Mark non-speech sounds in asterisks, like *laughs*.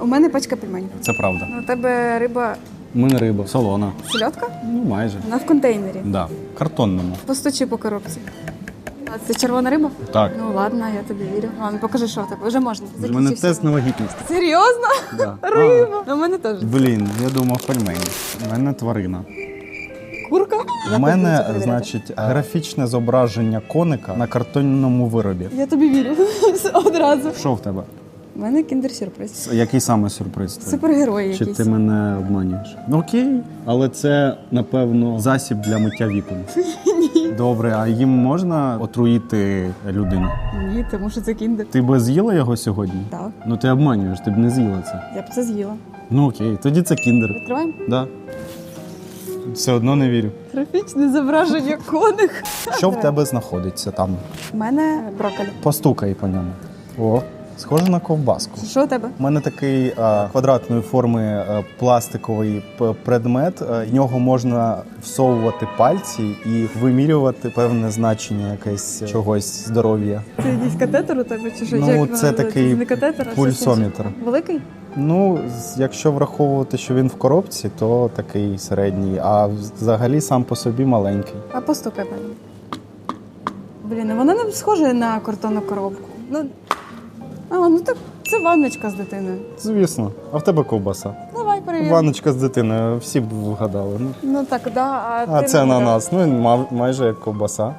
У мене пачка пельменів. Це правда. У тебе риба У мене риба. Солона. сільотка? Ну, майже. Вона в контейнері. Да. Картонному. Постучи по коробці. А це червона риба? Так. Ну ладно, я тобі вірю. Ладно, покажи, що в тебе. Вже можна. У мене Закінчився. тест на вагітність. Серйозно? Да. *laughs* Риба. Ну, У мене теж. А, блін, я думав пельмені. У мене тварина. Курка? У мене, значить, графічне зображення коника на картонному виробі. Я тобі вірю. *laughs* Одразу. Що в тебе? У мене кіндер-сюрприз. Який саме сюрприз? твій? Супергерої Чи ти мене обманюєш? Ну окей, але це напевно засіб для миття вікон. *laughs* Добре, а їм можна отруїти людину? Ні, тому що це кіндер. Ти би з'їла його сьогодні? Так. Ну ти обманюєш, ти б не з'їла це. Я б це з'їла. Ну окей, тоді це кіндер. Відкриваємо. Да. Все одно не вірю. Графічне зображення *laughs* коних. Що в тебе знаходиться там? У мене брокколі. Постукай по ньому. О, схоже на ковбаску. Що у тебе? У мене такий а, квадратної форми е, пластиковий предмет. Е, В нього можна всовувати пальці і вимірювати певне значення якесь чогось здоров'я. Це якийсь катетер у тебе чи що? Ну, Як це такий Це не катетер, а пульсометр. Великий? Ну, якщо враховувати, що він в коробці, то такий середній, а взагалі сам по собі маленький. А постукай по. Блін, воно не схоже на картонну коробку. Ну, а, ну так це ванночка з дитиною. Звісно, а в тебе ковбаса. Давай перевіримо. Ванночка з дитиною, всі б вгадали. Ну, Ну так, да. А, а ти це не вгадав. ананас. Ну, він ма- майже як ковбаса.